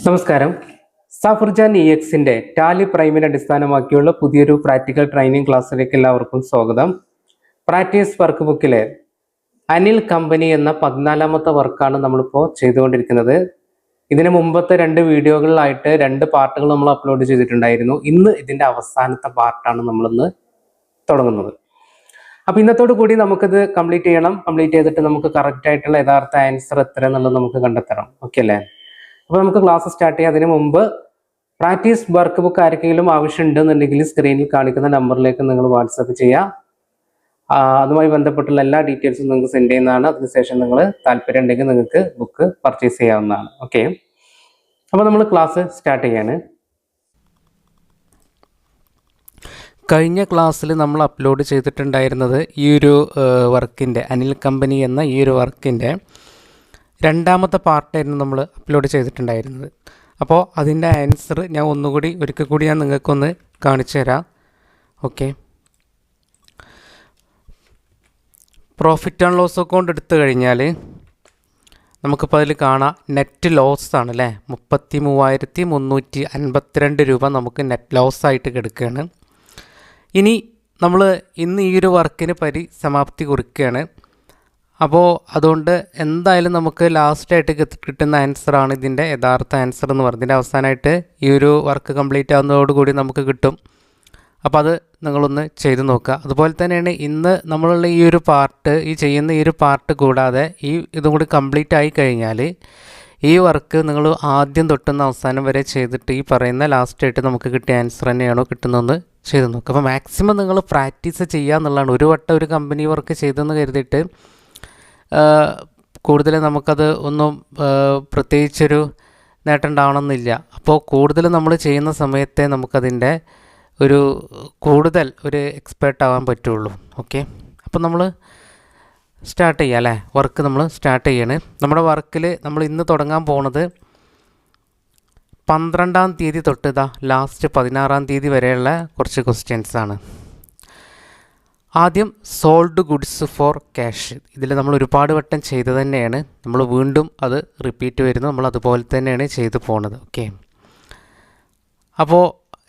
നമസ്കാരം. സഫർജാൻ ഇ എക്സിന്റെ ടാലി പ്രൈമിനെ അടിസ്ഥാനമാക്കിയുള്ള പുതിയൊരു പ്രാക്ടിക്കൽ ട്രെയിനിങ് ക്ലാസ്സിലേക്ക് എല്ലാവർക്കും സ്വാഗതം. പ്രാക്ടീസ് വർക്ക് ബുക്കിലെ അനിൽ കമ്പനി എന്ന പതിനാലാമത്തെ വർക്കാണ് നമ്മളിപ്പോൾ ചെയ്തുകൊണ്ടിരിക്കുന്നത്. ഇതിന് മുമ്പത്തെ രണ്ട് വീഡിയോകളിലായിട്ട് രണ്ട് പാർട്ടുകൾ നമ്മൾ അപ്ലോഡ് ചെയ്തിട്ടുണ്ടായിരുന്നു. ഇന്ന് ഇതിന്റെ അവസാനത്തെ പാർട്ടാണ് നമ്മളിന്ന് തുടങ്ങുന്നത്. അപ്പൊ ഇന്നത്തോടു കൂടി നമുക്കിത് കംപ്ലീറ്റ് ചെയ്യണം. കംപ്ലീറ്റ് ചെയ്തിട്ട് നമുക്ക് കറക്റ്റ് ആയിട്ടുള്ള യഥാർത്ഥ ആൻസർ എത്ര എന്നുള്ളത് നമുക്ക് കണ്ടെത്തണം. ഓക്കെ അല്ലേ? അപ്പോൾ നമുക്ക് ക്ലാസ് സ്റ്റാർട്ട് ചെയ്യാം. അതിന് മുമ്പ് പ്രാക്ടീസ് വർക്ക് ബുക്ക് ആർക്കെങ്കിലും ആവശ്യമുണ്ടെന്നുണ്ടെങ്കിൽ സ്ക്രീനിൽ കാണിക്കുന്ന നമ്പറിലേക്ക് നിങ്ങൾ വാട്സപ്പ് ചെയ്യാം. അതുമായി ബന്ധപ്പെട്ടുള്ള എല്ലാ ഡീറ്റെയിൽസും നിങ്ങൾക്ക് സെൻഡ് ചെയ്യുന്നതാണ്. അതിനുശേഷം നിങ്ങൾ താല്പര്യം ഉണ്ടെങ്കിൽ നിങ്ങൾക്ക് ബുക്ക് പർച്ചേസ് ചെയ്യാവുന്നതാണ്. ഓക്കെ. അപ്പോൾ നമ്മൾ ക്ലാസ് സ്റ്റാർട്ട് ചെയ്യാണ്. കഴിഞ്ഞ ക്ലാസ്സിൽ നമ്മൾ അപ്ലോഡ് ചെയ്തിട്ടുണ്ടായിരുന്നത് ഈ ഒരു വർക്കിന്റെ അനിൽ കമ്പനി എന്ന ഈ ഒരു വർക്കിന്റെ രണ്ടാമത്തെ പാർട്ടായിരുന്നു നമ്മൾ അപ്ലോഡ് ചെയ്തിട്ടുണ്ടായിരുന്നത്. അപ്പോൾ അതിന്റെ ആൻസർ ഞാൻ ഒന്നുകൂടി ഒരിക്കൽ കൂടി ഞാൻ നിങ്ങൾക്കൊന്ന് കാണിച്ചു തരാം. Okay profit and loss account എടുത്തു കഴിഞ്ഞാൽ നമുക്കിപ്പോൾ അതിൽ കാണാം നെറ്റ് ലോസ് ആണ് അല്ലേ മുപ്പത്തി മൂവായിരത്തി മുന്നൂറ്റി അൻപത്തിരണ്ട് രൂപ നമുക്ക് നെറ്റ് ലോസ് ആയിട്ട് കിടക്കുകയാണ്. ഇനി നമ്മൾ ഇന്ന് ഈ ഒരു വർക്കിന് പരിസമാപ്തി കുറിക്കുകയാണ്. അപ്പോൾ അതുകൊണ്ട് എന്തായാലും നമുക്ക് ലാസ്റ്റായിട്ട് കിട്ടുന്ന ആൻസറാണ് ഇതിന്റെ യഥാർത്ഥ ആൻസർ എന്ന് പറയുന്നത്. ഇതിന്റെ അവസാനമായിട്ട് ഈ ഒരു വർക്ക് കംപ്ലീറ്റ് ആവുന്നതോടുകൂടി നമുക്ക് കിട്ടും. അപ്പോൾ അത് നിങ്ങളൊന്ന് ചെയ്ത് നോക്കുക. അതുപോലെ തന്നെയാണ് ഇന്ന് നമ്മളുള്ള ഈ ഒരു പാർട്ട് ഈ ചെയ്യുന്ന ഈ ഒരു പാർട്ട് കൂടാതെ ഈ ഇതും കൂടി കംപ്ലീറ്റ് ആയി കഴിഞ്ഞാൽ ഈ വർക്ക് നിങ്ങൾ ആദ്യം തൊട്ടുന്ന അവസാനം വരെ ചെയ്തിട്ട് ഈ പറയുന്ന ലാസ്റ്റ് ആയിട്ട് നമുക്ക് കിട്ടിയ ആൻസർ തന്നെയാണോ കിട്ടുന്നതെന്ന് ചെയ്ത് നോക്കുക. അപ്പോൾ മാക്സിമം നിങ്ങൾ പ്രാക്ടീസ് ചെയ്യുക എന്നുള്ളതാണ്. ഒരു വട്ടം ഒരു കമ്പനി വർക്ക് ചെയ്തെന്ന് കരുതിയിട്ട് കൂടുതൽ നമുക്കത് ഒന്നും പ്രത്യേകിച്ചൊരു നേട്ടം ഉണ്ടാവണമെന്നില്ല അപ്പോൾ കൂടുതൽ നമ്മൾ ചെയ്യുന്ന സമയത്തെ നമുക്കതിന്റെ ഒരു കൂടുതൽ ഒരു എക്സ്പേർട്ട് ആവാൻ പറ്റുള്ളൂ. ഓക്കെ? അപ്പോൾ നമ്മൾ സ്റ്റാർട്ട് ചെയ്യുക അല്ലേ? വർക്ക് നമ്മൾ സ്റ്റാർട്ട് ചെയ്യാണ്. നമ്മുടെ വർക്കിൽ നമ്മൾ ഇന്ന് തുടങ്ങാൻ പോണത് പന്ത്രണ്ടാം തീയതി തൊട്ട് ഇതാ ലാസ്റ്റ് പതിനാറാം തീയതി വരെയുള്ള കുറച്ച് ക്വസ്റ്റ്യൻസാണ് ആദ്യം സോൾഡ് ഗുഡ്സ് ഫോർ ക്യാഷ് ഇതിൽ നമ്മൾ ഒരുപാട് വട്ടം ചെയ്ത് തന്നെയാണ്. നമ്മൾ വീണ്ടും അത് റിപ്പീറ്റ് വരുന്നു. നമ്മൾ അതുപോലെ തന്നെയാണ് ചെയ്തു പോണത്. ഓക്കെ അപ്പോൾ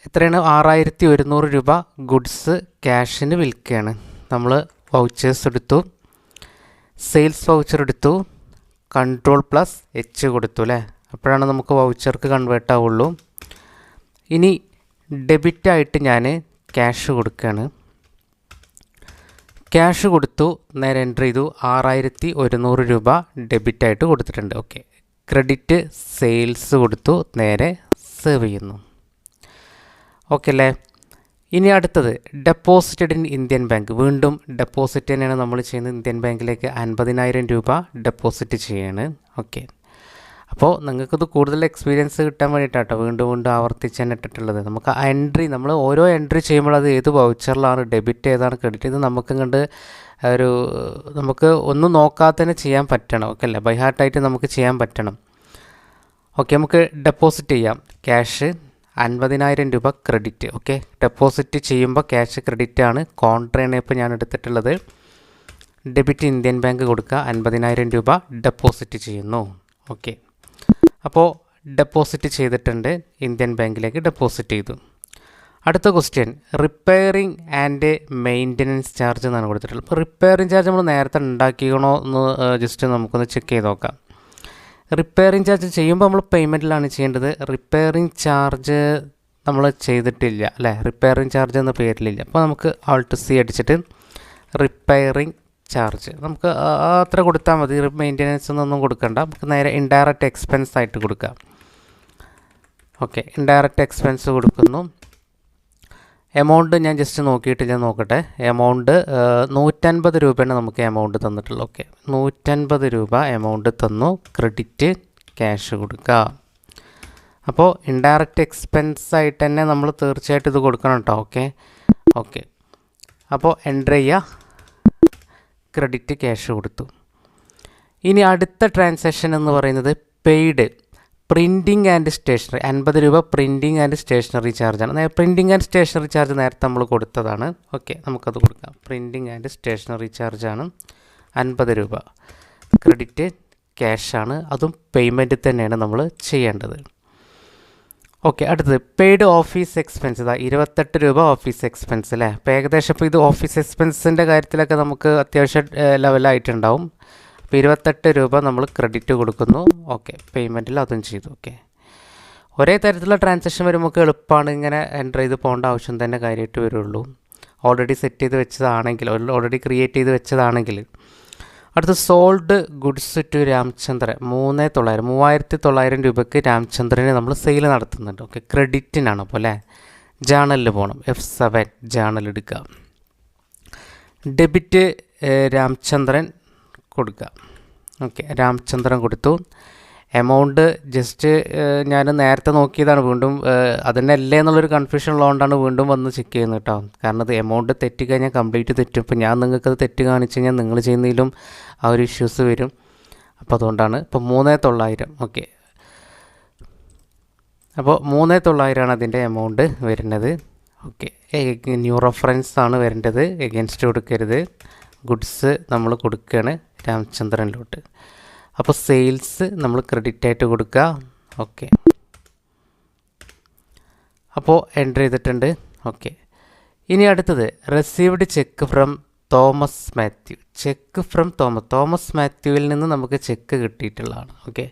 എത്രയാണ്? ആറായിരത്തി ഒരുന്നൂറ് രൂപ ഗുഡ്സ് ക്യാഷിന് വിൽക്കുകയാണ്. നമ്മൾ വൗച്ചേഴ്സ് എടുത്തു. സെയിൽസ് വൗച്ചർ എടുത്തു. കൺട്രോൾ പ്ലസ് എച്ച് കൊടുത്തു അല്ലേ? അപ്പോഴാണ് നമുക്ക് വൗച്ചർക്ക് കൺവേർട്ട് ആവുള്ളൂ. ഇനി ഡെബിറ്റായിട്ട് ഞാൻ ക്യാഷ് കൊടുക്കുകയാണ്. ക്യാഷ് കൊടുത്തു നേരെ എന്റർ ചെയ്തു. ആറായിരത്തി ഒരുന്നൂറ് രൂപ ഡെബിറ്റായിട്ട് കൊടുത്തിട്ടുണ്ട്. ഓക്കെ. ക്രെഡിറ്റ് സെയിൽസ് കൊടുത്തു നേരെ സേവ് ചെയ്യുന്നു. ഓക്കെ അല്ലേ ഇനി അടുത്തത്. Deposited in Indian bank. വീണ്ടും ഡെപ്പോസിറ്റ് തന്നെയാണ് നമ്മൾ ചെയ്യുന്നത്. ഇന്ത്യൻ ബാങ്കിലേക്ക് അൻപതിനായിരം രൂപ ഡെപ്പോസിറ്റ് ചെയ്യാണ്. ഓക്കെ. അപ്പോൾ നിങ്ങൾക്കിത് കൂടുതൽ എക്സ്പീരിയൻസ് കിട്ടാൻ വേണ്ടിയിട്ടാട്ടോ വീണ്ടും വീണ്ടും ആവർത്തിച്ച് തന്നെ ഇട്ടിട്ടുള്ളത്. നമുക്ക് ആ എൻട്രി നമ്മൾ ഓരോ എൻട്രി ചെയ്യുമ്പോൾ അത് ഏത് വൗച്ചറിലാണ് ഡെബിറ്റ് ഏതാണ് ക്രെഡിറ്റ് ഇത് നമുക്ക് കണ്ട് ഒരു നമുക്ക് ഒന്നും നോക്കാതെ തന്നെ ചെയ്യാൻ പറ്റണം ഓക്കെ അല്ലേ? ബൈ ഹാർട്ടായിട്ട് നമുക്ക് ചെയ്യാൻ പറ്റണം. ഓക്കെ നമുക്ക് ഡെപ്പോസിറ്റ് ചെയ്യാം. ക്യാഷ് അൻപതിനായിരം രൂപ ക്രെഡിറ്റ് ഓക്കെ ഡെപ്പോസിറ്റ് ചെയ്യുമ്പോൾ ക്യാഷ് ക്രെഡിറ്റ് ആണ്. കോൺട്രയാണ് ഇപ്പോൾ ഞാൻ എടുത്തിട്ടുള്ളത്. ഡെബിറ്റ് ഇന്ത്യൻ ബാങ്ക് കൊടുക്കുക അൻപതിനായിരം രൂപ ഡെപ്പോസിറ്റ് ചെയ്യുന്നു ഓക്കെ അപ്പോൾ ഡെപ്പോസിറ്റ് ചെയ്തിട്ടുണ്ട് ഇന്ത്യൻ ബാങ്കിലേക്ക് ഡെപ്പോസിറ്റ് ചെയ്തു. അടുത്ത question repairing and maintenance charge എന്നാണ് കൊടുത്തിട്ടുള്ളത്. അപ്പോൾ റിപ്പയറിംഗ് ചാർജ് നമ്മൾ നേരത്തെ ഉണ്ടാക്കിക്കണോ എന്ന് ജസ്റ്റ് നമുക്കൊന്ന് ചെക്ക് ചെയ്ത് നോക്കാം. റിപ്പയറിംഗ് ചാർജ് ചെയ്യുമ്പോൾ നമ്മൾ പേയ്മെന്റിലാണ് ചെയ്യേണ്ടത്. റിപ്പയറിംഗ് ചാർജ് നമ്മൾ ചെയ്തിട്ടില്ല അല്ലേ? റിപ്പയറിംഗ് ചാർജ് എന്ന പേരിലില്ല. അപ്പോൾ നമുക്ക് ആൾട്ട് സി അടിച്ചിട്ട് റിപ്പയറിംഗ് ചാർജ്. നമുക്ക് അത്ര കൊടുത്താൽ മതി. മെയിന്റെനൻസ് ഒന്നും കൊടുക്കണ്ട. നമുക്ക് നേരെ ഇൻഡയറക്റ്റ് എക്സ്പെൻസ് ആയിട്ട് കൊടുക്കാം. ഓക്കെ. ഇൻഡയറക്റ്റ് എക്സ്പെൻസ് കൊടുക്കുന്നു. എമൗണ്ട് ഞാൻ ജസ്റ്റ് നോക്കിയിട്ട് ഞാൻ നോക്കട്ടെ. എമൗണ്ട് നൂറ്റൻപത് രൂപയാണ് നമുക്ക് എമൗണ്ട് തന്നിട്ടുള്ളത്. ഓക്കെ. നൂറ്റൻപത് രൂപ എമൗണ്ട് തന്നു. ക്രെഡിറ്റ് ക്യാഷ് കൊടുക്കുക. അപ്പോൾ ഇൻഡയറക്റ്റ് എക്സ്പെൻസ് ആയിട്ട് തന്നെ നമ്മൾ തീർച്ചയായിട്ടും ഇത് കൊടുക്കണം കേട്ടോ. ഓക്കെ. ഓക്കെ. അപ്പോൾ എന്റർ ചെയ്യുക. ക്രെഡിറ്റ് ക്യാഷ് കൊടുത്തു. ഇനി അടുത്ത ട്രാൻസാക്ഷൻ എന്ന് പറയുന്നത് പെയ്ഡ് പ്രിന്റിങ് ആൻഡ് സ്റ്റേഷനറി അൻപത് രൂപ പ്രിന്റിങ് ആൻഡ് സ്റ്റേഷനറി ചാർജാണ് പ്രിന്റിങ് ആൻഡ് സ്റ്റേഷനറി ചാർജ് നേരത്തെ നമ്മൾ കൊടുത്തതാണ്. ഓക്കെ നമുക്കത് കൊടുക്കാം. പ്രിന്റിങ് ആൻഡ് സ്റ്റേഷനറി ചാർജാണ് അൻപത് രൂപ. ക്രെഡിറ്റ് ക്യാഷാണ് അതും പേയ്മെന്റ് തന്നെയാണ് നമ്മൾ ചെയ്യേണ്ടത്. ഓക്കെ അടുത്തത്. പെയ്ഡ് ഓഫീസ് എക്സ്പെൻസ് ഇതാ ഇരുപത്തെട്ട് രൂപ ഓഫീസ് എക്സ്പെൻസ് അല്ലേ? അപ്പോൾ ഏകദേശം ഇപ്പോൾ ഇത് ഓഫീസ് എക്സ്പെൻസിന്റെ കാര്യത്തിലൊക്കെ നമുക്ക് അത്യാവശ്യം ലെവലായിട്ടുണ്ടാവും അപ്പോൾ ഇരുപത്തെട്ട് രൂപ നമ്മൾ ക്രെഡിറ്റ് കൊടുക്കുന്നു. ഓക്കെ പേയ്മെന്റിൽ അതും ചെയ്തു. ഓക്കെ. ഒരേ തരത്തിലുള്ള ട്രാൻസാക്ഷൻ വരുമ്പോൾ നമുക്ക് എളുപ്പമാണ് ഇങ്ങനെ എന്റർ ചെയ്ത് പോകേണ്ട ആവശ്യം തന്നെ കാര്യമായിട്ട് വരുള്ളൂ. ഓൾറെഡി സെറ്റ് ചെയ്ത് വെച്ചതാണെങ്കിൽ ഓൾറെഡി ക്രിയേറ്റ് ചെയ്ത് വെച്ചതാണെങ്കിൽ അടുത്ത സോൾഡ് ഗുഡ്സ് ടു രാമചന്ദ്രൻ. മൂന്ന് തൊള്ളായിരം മൂവായിരത്തി തൊള്ളായിരം രൂപയ്ക്ക് രാമചന്ദ്രന് നമ്മൾ സെയിൽ നടത്തുന്നുണ്ട്. ഓക്കെ ക്രെഡിറ്റിനാണ് അപ്പോൾ അല്ലേ? ജേണലിൽ പോകണം എഫ് സെവൻ ജേണൽ എടുക്കുക. ഡെബിറ്റ് രാമചന്ദ്രൻ കൊടുക്കുക. ഓക്കെ രാമചന്ദ്രൻ കൊടുത്തു. എമൗണ്ട് ജസ്റ്റ് ഞാൻ നേരത്തെ നോക്കിയതാണ് വീണ്ടും അതന്നെ അല്ലേ എന്നുള്ളൊരു കൺഫ്യൂഷൻ ഉള്ളതുകൊണ്ടാണ് വീണ്ടും വന്ന് ചെക്ക് ചെയ്യുന്നത് കേട്ടോ. കാരണം അത് എമൗണ്ട് തെറ്റിക്കഴിഞ്ഞാൽ കംപ്ലീറ്റ് തെറ്റും. ഇപ്പോൾ ഞാൻ നിങ്ങൾക്കത് തെറ്റ് കാണിച്ചു കഴിഞ്ഞാൽ നിങ്ങൾ ചെയ്യുന്നതിലും ആ ഒരു ഇഷ്യൂസ് വരും. അപ്പോൾ അതുകൊണ്ടാണ് ഇപ്പോൾ മൂന്നേ തൊള്ളായിരം. ഓക്കെ അപ്പോൾ മൂന്നേ തൊള്ളായിരമാണ് അതിന്റെ എമൗണ്ട് വരുന്നത്. ഓക്കെ ന്യൂ റെഫറൻസ് ആണ് വരേണ്ടത്. എഗൻസ്റ്റ് കൊടുക്കരുത്. ഗുഡ്സ് നമ്മൾ കൊടുക്കുകയാണ് രാമചന്ദ്രനിലോട്ട്. അപ്പോൾ സെയിൽസ് നമ്മൾ ക്രെഡിറ്റ് ആയിട്ട് കൊടുക്കുക. ഓക്കെ അപ്പോൾ എന്റർ ചെയ്തിട്ടുണ്ട്. ഓക്കെ ഇനി അടുത്തത് received cheque from Thomas Mathew. Cheque from Thomas. Thomas മാത്യുവിൽ നിന്ന് നമുക്ക് ചെക്ക് കിട്ടിയിട്ടുള്ളതാണ്. ഓക്കെ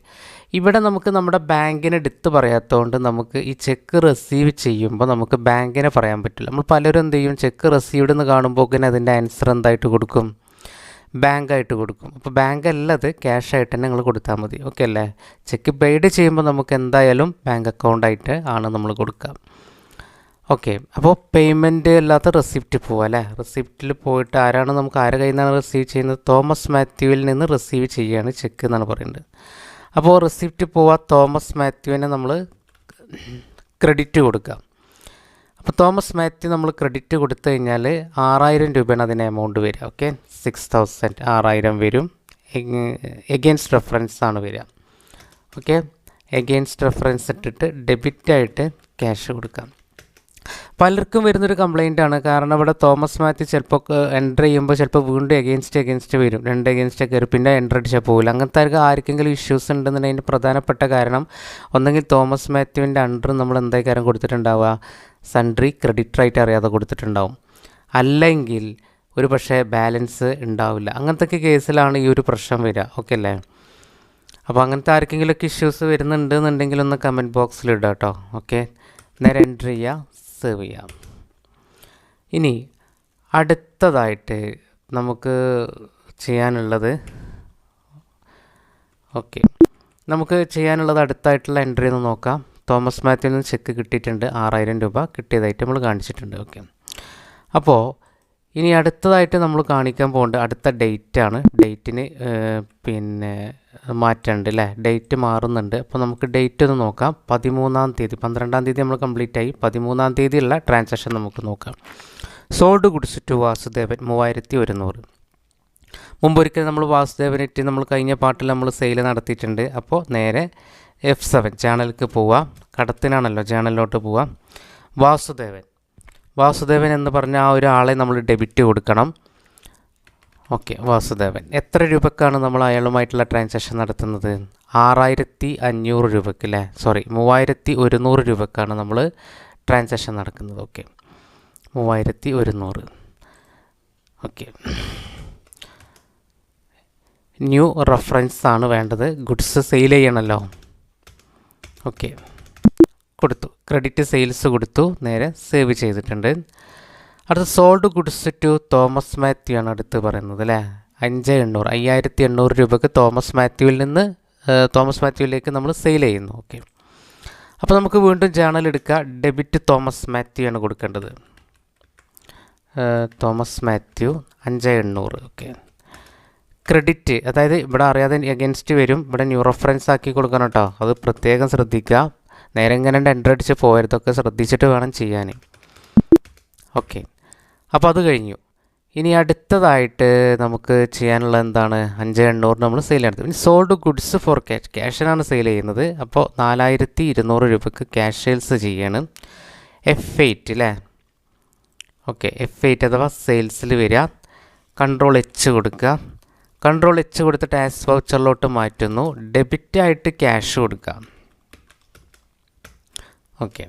ഇവിടെ നമുക്ക് നമ്മുടെ ബാങ്കിനെ എടുത്ത് പറയാത്തതുകൊണ്ട് നമുക്ക് ഈ ചെക്ക് റിസീവ് ചെയ്യുമ്പോൾ നമുക്ക് ബാങ്കിനെ പറയാൻ പറ്റില്ല. നമ്മൾ പലരും എന്ത് ചെയ്യും? ചെക്ക് റിസീവ്ഡ് എന്ന് കാണുമ്പോൾ അതിന്റെ ആൻസർ എന്തായിട്ട് കൊടുക്കും? ബാങ്കായിട്ട് കൊടുക്കും. അപ്പോൾ ബാങ്ക് അല്ല അത് ക്യാഷ് ആയിട്ട് തന്നെ നിങ്ങൾ കൊടുത്താൽ മതി. ഓക്കെ അല്ലേ? ചെക്ക് പെയ്ഡ് ചെയ്യുമ്പോൾ നമുക്ക് എന്തായാലും ബാങ്ക് അക്കൗണ്ടായിട്ട് ആണ് നമ്മൾ കൊടുക്കുക. ഓക്കെ. അപ്പോൾ പേയ്മെന്റ് അല്ലാത്ത റെസിപ്റ്റ് പോവുക അല്ലേ? റെസിപ്റ്റിൽ പോയിട്ട് ആരാണ് നമുക്ക് ആരുടെ കയ്യിൽ നിന്നാണ് റിസീവ് ചെയ്യുന്നത്? തോമസ് മാത്യുവിൽ നിന്ന് റിസീവ് ചെയ്യുകയാണ് ചെക്ക് എന്നാണ് പറയുന്നത്. അപ്പോൾ റെസിപ്റ്റ് പോവുക തോമസ് മാത്യുവിനെ നമ്മൾ ക്രെഡിറ്റ് കൊടുക്കുക. അപ്പോൾ തോമസ് മാത്യു നമ്മൾ ക്രെഡിറ്റ് കൊടുത്തു കഴിഞ്ഞാൽ ആറായിരം രൂപയാണ് അതിന് എമൗണ്ട് വരിക ഓക്കെ സിക്സ് തൗസൻഡ് ആറായിരം വരും. എഗെയിൻസ്റ്റ് റെഫറൻസ് ആണ് വരിക ഓക്കെ എഗെയിൻസ്റ്റ് റെഫറൻസ് ഇട്ടിട്ട് ഡെബിറ്റായിട്ട് ക്യാഷ് കൊടുക്കാം. പലർക്കും വരുന്നൊരു കംപ്ലൈന്റ് ആണ്. കാരണം ഇവിടെ തോമസ് മാത്യു ചിലപ്പോൾ എന്റർ ചെയ്യുമ്പോൾ ചിലപ്പോൾ വീണ്ടും എഗെയിൻസ്റ്റ് എഗെയിൻസ്റ്റ് വരും. രണ്ട് എഗെയിൻസ്റ്റ് കയറി പിന്നെ എന്റർ അടിച്ചാൽ പോകില്ല അങ്ങനത്തെ ആർക്കെങ്കിലും ഇഷ്യൂസ് ഉണ്ടെന്നുണ്ടെങ്കിൽ പ്രധാനപ്പെട്ട കാരണം ഒന്നെങ്കിൽ തോമസ് മാത്യുവിന്റെ അണ്ടർ നമ്മൾ എന്തായി കാര്യം കൊടുത്തിട്ടുണ്ടാവുക? സൺട്രി ക്രെഡിറ്റ് റൈറ്റ് അറിയാതെ കൊടുത്തിട്ടുണ്ടാവും. അല്ലെങ്കിൽ ഒരു പക്ഷേ ബാലൻസ് ഉണ്ടാവില്ല. അങ്ങനത്തെ കേസിലാണ് ഈ ഒരു പ്രശ്നം വരിക. ഓക്കെ അല്ലേ? അപ്പോൾ അങ്ങനത്തെ ആർക്കെങ്കിലുമൊക്കെ ഇഷ്യൂസ് വരുന്നുണ്ട് എന്നുണ്ടെങ്കിൽ ഒന്ന് കമന്റ് ബോക്സിൽ ഇടാം കേട്ടോ ഓക്കെ നേരെ എന്റർ ചെയ്യുക സേവ് ചെയ്യാം. ഇനി അടുത്തതായിട്ട് നമുക്ക് ചെയ്യാനുള്ളത് ഓക്കെ. നമുക്ക് ചെയ്യാനുള്ളത് അടുത്തായിട്ടുള്ള എൻട്രി ഒന്ന് നോക്കാം. തോമസ് മാത്യുവിൽ നിന്ന് ചെക്ക് കിട്ടിയിട്ടുണ്ട് ആറായിരം രൂപ കിട്ടിയതായിട്ട് നമ്മൾ കാണിച്ചിട്ടുണ്ട് ഓക്കെ. അപ്പോൾ ഇനി അടുത്തതായിട്ട് നമ്മൾ കാണിക്കാൻ പോകേണ്ട അടുത്ത ഡേറ്റ് ആണ്. ഡേറ്റിന് പിന്നെ മാറ്റുന്നുണ്ട് അല്ലേ ഡേറ്റ് മാറുന്നുണ്ട്. അപ്പോൾ നമുക്ക് ഡേറ്റ് ഒന്ന് നോക്കാം. പതിമൂന്നാം തീയതി പന്ത്രണ്ടാം തീയതി നമ്മൾ കംപ്ലീറ്റ് ആയി. പതിമൂന്നാം തീയതിയുള്ള ട്രാൻസാക്ഷൻ നമുക്ക് നോക്കാം. സോൾഡ് ഗുഡ്സ് ടു വാസുദേവൻ മൂവായിരത്തി ഒരുന്നൂറ്. മുമ്പൊരിക്കൽ നമ്മൾ വാസുദേവനിട്ട് നമ്മൾ കഴിഞ്ഞ പാട്ടിൽ നമ്മൾ സെയിൽ നടത്തിയിട്ടുണ്ട്. അപ്പോൾ നേരെ എഫ് സെവൻ ചാനലിലേക്ക് പോവാം. കടത്തിനാണല്ലോ ചാനലിലോട്ട് പോവാം. വാസുദേവൻ. വാസുദേവൻ എന്ന് പറഞ്ഞ ആ ഒരാളെ നമ്മൾ ഡെബിറ്റ് കൊടുക്കണം. ഓക്കെ വാസുദേവൻ. എത്ര രൂപക്കാണ് നമ്മൾ അയാളുമായിട്ടുള്ള ട്രാൻസാക്ഷൻ നടത്തുന്നത്? ആറായിരത്തി അഞ്ഞൂറ് രൂപയ്ക്ക് അല്ലേ സോറി മൂവായിരത്തി ഒരുന്നൂറ് രൂപക്കാണ് നമ്മൾ ട്രാൻസാക്ഷൻ നടക്കുന്നത്. ഓക്കെ മൂവായിരത്തി ഒരുന്നൂറ് ഓക്കെ ന്യൂ റെഫറൻസ് ആണ് വേണ്ടത്. ഗുഡ്സ് സെയിൽ ചെയ്യണമല്ലോ ഓക്കെ കൊടുത്തു. ക്രെഡിറ്റ് സെയിൽസ് കൊടുത്തു. നേരെ സേവ് ചെയ്തിട്ടുണ്ട്. അടുത്ത sold goods to Thomas Mathew ആണ് അടുത്ത് പറയുന്നത് അല്ലേ? അഞ്ച് എണ്ണൂറ് അയ്യായിരത്തി എണ്ണൂറ് രൂപയ്ക്ക് തോമസ് മാത്യുവിൽ നിന്ന് തോമസ് മാത്യുവിലേക്ക് നമ്മൾ സെയിൽ ചെയ്യുന്നു. ഓക്കെ അപ്പോൾ നമുക്ക് വീണ്ടും ജേണൽ എടുക്കുക ഡെബിറ്റ് തോമസ് മാത്യു ആണ് കൊടുക്കേണ്ടത്. തോമസ് മാത്യു അഞ്ച് എണ്ണൂറ്. ഓക്കെ ക്രെഡിറ്റ് അതായത് ഇവിടെ അറിയാതെ എഗൻസ്റ്റ് വരും. ഇവിടെ ന്യൂ റെഫറൻസ് ആക്കി കൊടുക്കണം കേട്ടോ. അത് പ്രത്യേകം ശ്രദ്ധിക്കുക. നേരെ ഇങ്ങനെ എന്റർ അടിച്ച് പോയതൊക്കെ ശ്രദ്ധിച്ചിട്ട് വേണം ചെയ്യാൻ. ഓക്കെ. അപ്പോൾ അത് കഴിഞ്ഞു. ഇനി അടുത്തതായിട്ട് നമുക്ക് ചെയ്യാനുള്ള എന്താണ്? അഞ്ച് എണ്ണൂറ് നമ്മൾ സെയിൽ ചെയ്യണത് ഇനി സോൾഡ് ഗുഡ്സ് ഫോർ ക്യാഷ് ക്യാഷിനാണ് സെയിൽ ചെയ്യുന്നത്. അപ്പോൾ നാലായിരത്തി ഇരുന്നൂറ് രൂപയ്ക്ക് ക്യാഷ് സെയിൽസ് ചെയ്യാണ്. എഫ് എയ്റ്റ് അല്ലേ ഓക്കെ. എഫ് എയ്റ്റ് അഥവാ സെയിൽസിൽ വരിക. കൺട്രോൾ എച്ച് കൊടുക്കുക. കൺട്രോൾ എച്ച് കൊടുത്തിട്ട് ആസ് വൗച്ചറിലോട്ട് മാറ്റുന്നു. ഡെബിറ്റായിട്ട് ക്യാഷ് കൊടുക്കുക. ഓക്കെ.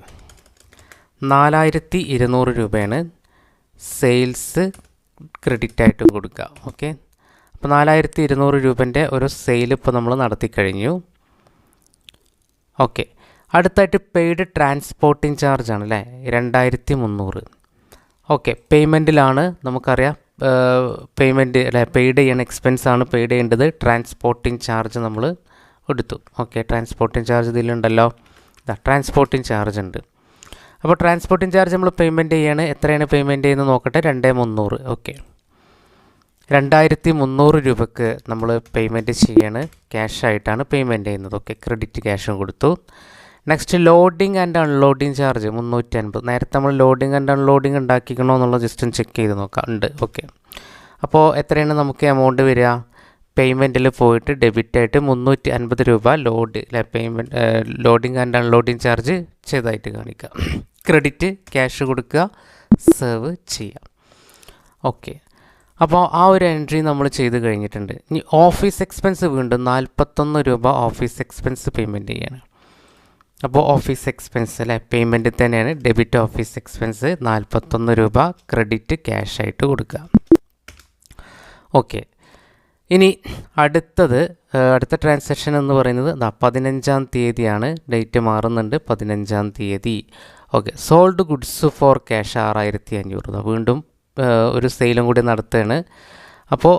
നാലായിരത്തി ഇരുന്നൂറ് രൂപയാണ് സെയിൽസ് ക്രെഡിറ്റ് ആയിട്ട് കൊടുക്കുക. ഓക്കെ. അപ്പോൾ നാലായിരത്തി ഇരുന്നൂറ് രൂപന്റെ ഒരു സെയിൽ ഇപ്പോൾ നമ്മൾ നടത്തി കഴിഞ്ഞു. ഓക്കെ. അടുത്തായിട്ട് പെയ്ഡ് ട്രാൻസ്പോർട്ടിംഗ് ചാർജ് ആണ് അല്ലേ? രണ്ടായിരത്തി മുന്നൂറ് ഓക്കെ. പേയ്മെന്റിലാണ് നമുക്കറിയാം പേയ്മെന്റ് അല്ലെ പെയ്ഡ് ചെയ്യണ എക്സ്പെൻസ് ആണ് പെയ്ഡ് ചെയ്യേണ്ടത്. ട്രാൻസ്പോർട്ടിംഗ് ചാർജ് നമ്മൾ എടുത്തു. ഓക്കെ. ട്രാൻസ്പോർട്ടിംഗ് ചാർജ് ഇതിലുണ്ടല്ലോ. ഇതാ ട്രാൻസ്പോർട്ടിംഗ് ചാർജ് ഉണ്ട്. അപ്പോൾ ട്രാൻസ്പോർട്ടിങ് ചാർജ് നമ്മൾ പേയ്മെന്റ് ചെയ്യാണ്. എത്രയാണ് പേയ്മെന്റ് ചെയ്യുന്നത് നോക്കട്ടെ. രണ്ട് മുന്നൂറ്. ഓക്കെ രണ്ടായിരത്തി മുന്നൂറ് രൂപക്ക് നമ്മൾ പേയ്മെന്റ് ചെയ്യാണ്. ക്യാഷ് ആയിട്ടാണ് പേയ്മെന്റ് ചെയ്യുന്നത്. ഓക്കെ ക്രെഡിറ്റ് ക്യാഷും കൊടുത്തു. Next loading and unloading charge മുന്നൂറ്റി അൻപത് നേരത്തെ നമ്മൾ ലോഡിംഗ് ആൻഡ് അൺലോഡിംഗ് ഉണ്ടാക്കിക്കണോ എന്നുള്ളത് ജസ്റ്റ് ഒന്ന് ചെക്ക് ചെയ്ത് നോക്കാം. ഉണ്ട്. ഓക്കെ അപ്പോൾ എത്രയാണ് നമുക്ക് എമൗണ്ട് വരിക? പേയ്മെന്റിൽ പോയിട്ട് ഡെബിറ്റ് ആയിട്ട് മുന്നൂറ്റി അൻപത് രൂപ load payment loading and unloading charge ചെയ്തായിട്ട് കാണിക്കുക ക്രെഡിറ്റ് ക്യാഷ് കൊടുക്കുക സെർവ് ചെയ്യാം. ഓക്കെ അപ്പോൾ ആ ഒരു എൻട്രി നമ്മൾ ചെയ്ത് കഴിഞ്ഞിട്ടുണ്ട്. ഇനി ഓഫീസ് എക്സ്പെൻസ് വീണ്ടും നാൽപ്പത്തൊന്ന് രൂപ ഓഫീസ് എക്സ്പെൻസ് പേയ്മെന്റ് ചെയ്യാണ്. അപ്പോൾ ഓഫീസ് എക്സ്പെൻസ് അല്ലെ പേയ്മെന്റ് തന്നെയാണ് ഡെബിറ്റ് ഓഫീസ് എക്സ്പെൻസ് നാൽപ്പത്തൊന്ന് രൂപ ക്രെഡിറ്റ് ക്യാഷ് ആയിട്ട് കൊടുക്കുക ഓക്കെ ഇനി അടുത്തത് അടുത്ത ട്രാൻസാക്ഷൻ എന്ന് പറയുന്നത് ദാ പതിനഞ്ചാം തീയതിയാണ്. ഡേറ്റ് മാറുന്നുണ്ട് പതിനഞ്ചാം തീയതി. Okay sold goods for cash ആറായിരത്തി അഞ്ഞൂറ് വീണ്ടും ഒരു സെയിലും കൂടി നടത്തുകയാണ് അപ്പോൾ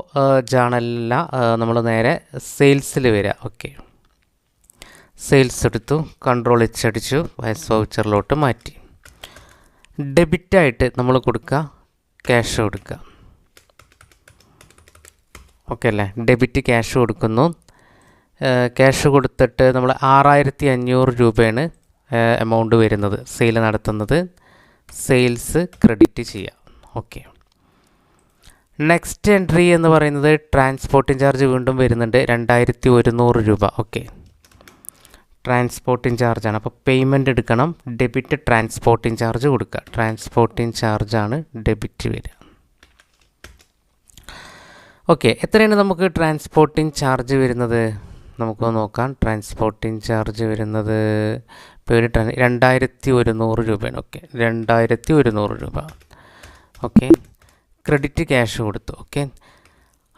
ജാണല്ല നമ്മൾ നേരെ സെയിൽസിൽ വരിക ഓക്കെ സെയിൽസ് എടുത്തു കൺട്രോൾ എച്ചടിച്ചു വയസ് വൗച്ചറിലോട്ട് മാറ്റി. ഡെബിറ്റായിട്ട് നമ്മൾ കൊടുക്കുക ക്യാഷ് കൊടുക്കുക ഓക്കെ അല്ലേ? ഡെബിറ്റ് ക്യാഷ് കൊടുക്കുന്നു. ക്യാഷ് കൊടുത്തിട്ട് നമ്മൾ ആറായിരത്തി അഞ്ഞൂറ് രൂപയാണ് എമൗണ്ട് വരുന്നത് സെയിൽ നടത്തുന്നത്. സെയിൽസ് ക്രെഡിറ്റ് ചെയ്യാം. ഓക്കെ. നെക്സ്റ്റ് എൻട്രി എന്ന് പറയുന്നത് ട്രാൻസ്പോർട്ടിംഗ് ചാർജ് വീണ്ടും വരുന്നുണ്ട് രണ്ടായിരത്തി ഒരുന്നൂറ് രൂപ. ഓക്കെ. ട്രാൻസ്പോർട്ടിംഗ് ചാർജാണ് അപ്പോൾ പേയ്മെന്റ് എടുക്കണം ഡെബിറ്റ് ട്രാൻസ്പോർട്ടിംഗ് ചാർജ് കൊടുക്കുക. ട്രാൻസ്പോർട്ടിംഗ് ചാർജാണ് ഡെബിറ്റ് വരിക. ഓക്കെ എത്രയാണ് നമുക്ക് ട്രാൻസ്പോർട്ടിംഗ് ചാർജ് വരുന്നത്? നമുക്ക് നോക്കാം. ട്രാൻസ്പോർട്ടിംഗ് ചാർജ് വരുന്നത് പേര് രണ്ടായിരത്തി ഒരുന്നൂറ് രൂപയാണ്. ഓക്കെ രണ്ടായിരത്തി ഒരുന്നൂറ് രൂപ. ഓക്കെ ക്രെഡിറ്റ് ക്യാഷ് കൊടുത്തു. ഓക്കെ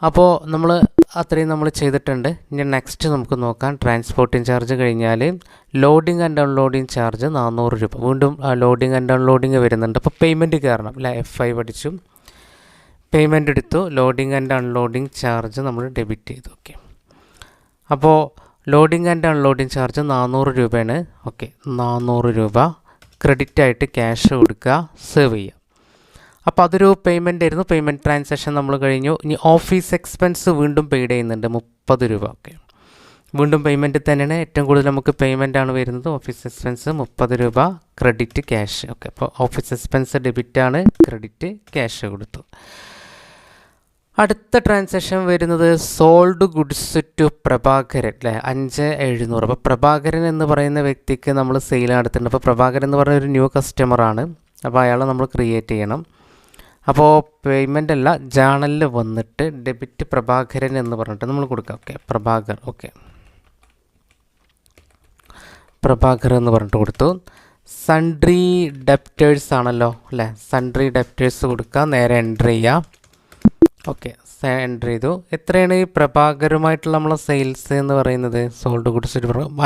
അപ്പോൾ നമ്മൾ അത്രയും നമ്മൾ ചെയ്തിട്ടുണ്ട്. ഇനി നെക്സ്റ്റ് നമുക്ക് നോക്കാം. ട്രാൻസ്പോർട്ടിംഗ് ചാർജ് കഴിഞ്ഞാൽ ലോഡിംഗ് ആൻഡ് അൺലോഡിംഗ് ചാർജ് നാനൂറ് രൂപ. വീണ്ടും ലോഡിംഗ് ആൻഡ് അൺലോഡിംഗ് വരുന്നുണ്ട്. അപ്പോൾ പേയ്മെന്റ് കയറണം അല്ല? എഫ് ഐ പഠിച്ചു പേയ്മെന്റ് എടുത്തു. ലോഡിംഗ് ആൻഡ് അൺലോഡിംഗ് ചാർജ് നമ്മൾ ഡെബിറ്റ് ചെയ്തു. ഓക്കെ അപ്പോൾ ലോഡിംഗ് ആൻഡ് അൺലോഡിംഗ് ചാർജ് നാനൂറ് രൂപയാണ്. ഓക്കെ നാനൂറ് രൂപ ക്രെഡിറ്റ് ആയിട്ട് ക്യാഷ് കൊടുക്കുക സേവ് ചെയ്യുക. അപ്പോൾ അതൊരു പേയ്മെന്റ് ആയിരുന്നു. പേയ്മെന്റ് ട്രാൻസാക്ഷൻ നമ്മൾ കഴിഞ്ഞു. ഇനി ഓഫീസ് എക്സ്പെൻസ് വീണ്ടും പെയ്ഡ് ചെയ്യുന്നുണ്ട്. മുപ്പത് രൂപ. ഓക്കെ വീണ്ടും പേയ്മെന്റ് തന്നെയാണ്. ഏറ്റവും കൂടുതൽ നമുക്ക് പേയ്മെന്റ് ആണ് വരുന്നത്. ഓഫീസ് എക്സ്പെൻസ് മുപ്പത് രൂപ ക്രെഡിറ്റ് ക്യാഷ് ഓക്കെ അപ്പോൾ ഓഫീസ് എക്സ്പെൻസ് ഡെബിറ്റ് ആണ്. ക്രെഡിറ്റ് ക്യാഷ് കൊടുത്തു. അടുത്ത ട്രാൻസാക്ഷൻ വരുന്നത് സോൾഡ് ഗുഡ്സ് ടു പ്രഭാകരൻ അല്ലേ? അഞ്ച് എഴുന്നൂറ്. അപ്പോൾ പ്രഭാകരൻ എന്ന് പറയുന്ന വ്യക്തിക്ക് നമ്മൾ സെയിൽ നടത്തുന്നുണ്ട്. അപ്പോൾ പ്രഭാകരൻ എന്ന് പറയുന്ന ഒരു ന്യൂ കസ്റ്റമറാണ് അപ്പോൾ അയാളെ നമ്മൾ ക്രിയേറ്റ് ചെയ്യണം. അപ്പോൾ പേയ്മെന്റ് അല്ല ജേണലിൽ വന്നിട്ട് ഡെബിറ്റ് പ്രഭാകരൻ എന്ന് പറഞ്ഞിട്ട് നമ്മൾ കൊടുക്കാം. ഓക്കെ പ്രഭാകർ ഓക്കെ പ്രഭാകർ എന്ന് പറഞ്ഞിട്ട് കൊടുത്തു. സൺട്രി ഡെപ്റ്റേഴ്സ് ആണല്ലോ അല്ലേ? സൺട്രി ഡെപ്റ്റേഴ്സ് കൊടുക്കുക നേരെ എൻട്രി ചെയ്യാം. ഓക്കെ എന്റർ ചെയ്തു. എത്രയാണ് ഈ പ്രഭാകരമായിട്ടുള്ള നമ്മളെ സെയിൽസ് എന്ന് പറയുന്നത്? സോൾഡ് ഗുഡ്സ്